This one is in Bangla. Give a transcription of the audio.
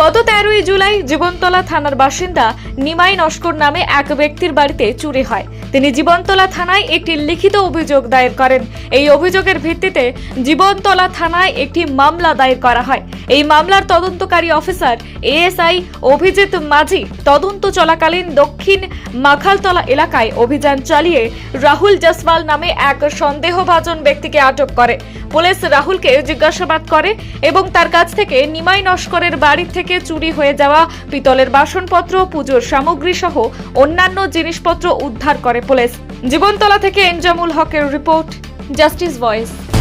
গত তেরোই জুলাই জীবনতলা থানার বাসিন্দা নিমাই নস্কর নামে এক ব্যক্তির বাড়িতে চুরি হয়। তিনি জীবনতলা থানায় একটি লিখিত অভিযোগ দায়ের করেন। এই অভিযোগের ভিত্তিতে জীবনতলা থানায় একটি মামলা দায়ের করা হয়। এই মামলার তদন্তকারী অফিসার এএসআই অভিজিৎ মাঝি তদন্ত চলাকালীন দক্ষিণ মাখালতলা এলাকায় অভিযান চালিয়ে রাহুল জসওয়াল নামে এক সন্দেহভাজন ব্যক্তিকে আটক করে। পুলিশ রাহুলকে জিজ্ঞাসাবাদ করে এবং তার কাছ থেকে নিমাই নস্করের বাড়ি থেকে চুরি হয়ে যাওয়া পিতলের বাসনপত্র, পুজোর সামগ্রী সহ অন্যান্য জিনিসপত্র উদ্ধার করে পুলিশ। জীবনতলা থেকে এনজামুল হকের রিপোর্ট, জাস্টিস ভয়েস।